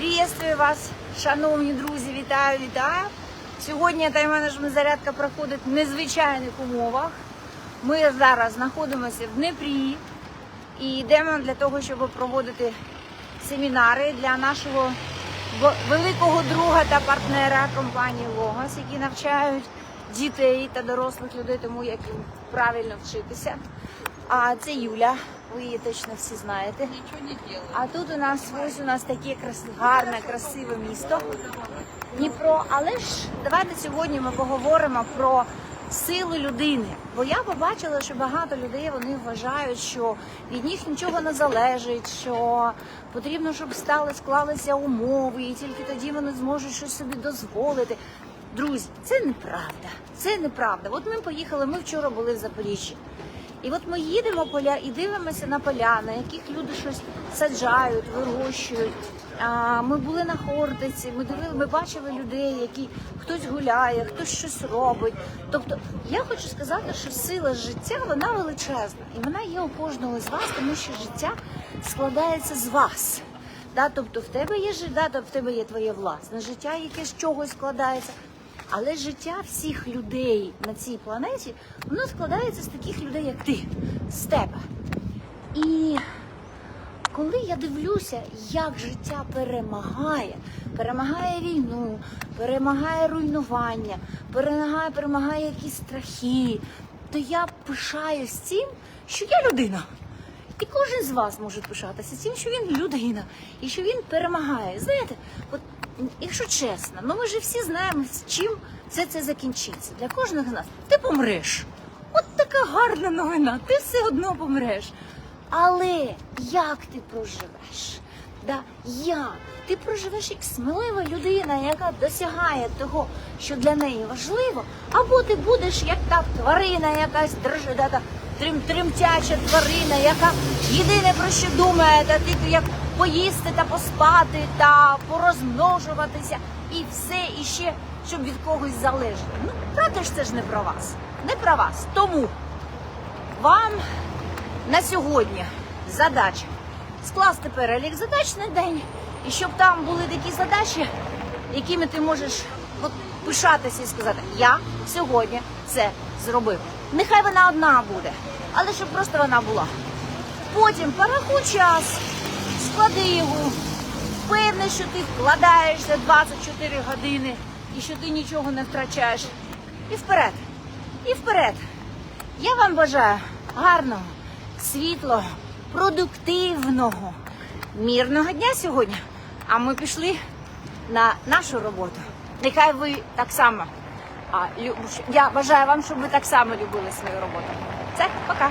Приветствую вас, шановні друзі, вітаю, вітаю. Сьогодні тайм-менеджмент зарядка проходить в незвичайних умовах. Ми зараз знаходимося в Дніпрі і йдемо для того, щоб проводити семінари для нашого великого друга та партнера компанії Логос, які навчають дітей та дорослих людей, тому як їм правильно вчитися. А це Юля, ви її точно всі знаєте. Не. А тут у нас ось у нас таке крас... гарне, красиве місто Дніпро. Але ж давайте сьогодні ми поговоримо про силу людини. Бо я побачила, що багато людей вони вважають, що від них нічого не залежить, що потрібно, щоб стали склалися умови, і тільки тоді вони зможуть щось собі дозволити. Друзі, це неправда. Це неправда. От ми поїхали. Ми вчора були в Запоріжжі. І от ми їдемо поля і дивимося на поля, на яких люди щось саджають, вирощують. Ми були на Хортиці, ми дивили, ми бачили людей, які хтось гуляє, хтось щось робить. Тобто, я хочу сказати, що сила життя вона величезна, і вона є у кожного з вас, тому що життя складається з вас. Да, тобто в тебе є життя, тобто в тебе є твоє власне життя, яке з чогось складається. Але життя всіх людей на цій планеті воно складається з таких людей, як ти, з тебе. І коли я дивлюся, як життя перемагає, перемагає війну, перемагає руйнування, перемагає, перемагає якісь страхи, то я пишаюсь тим, що я людина. І кожен з вас може пишатися тим, що він людина і що він перемагає. Знаєте, от якщо чесно, ну ми ж всі знаємо, з чим все це закінчиться. Для кожного з нас ти помреш. От така гарна новина, ти все одно помреш. Але як ти проживеш? Да, як? Ти проживеш як смілива людина, яка досягає того, що для неї важливо, або ти будеш як та тварина, якась да, трим, тремтяча тварина, яка єдине про що думає, та тільки як поїсти та поспати та порозмножуватися, і все іще, щоб від когось залежати. Ну, правда ж це ж не про вас. Не про вас. Тому вам на сьогодні задача скласти перелік задач на день, і щоб там були такі задачі, якими ти можеш от, пишатися і сказати, я сьогодні це зробив. Нехай вона одна буде, але щоб просто вона була. Потім порахуй час, склади його, що ти вкладаєшся 24 години і що ти нічого не втрачаєш. І вперед, і вперед. Я вам бажаю гарного, світлого, продуктивного, мирного дня сьогодні. А ми пішли на нашу роботу. Нехай ви так само. А, я бажаю вам, щоб ви так само любили свою роботу. Все, пока.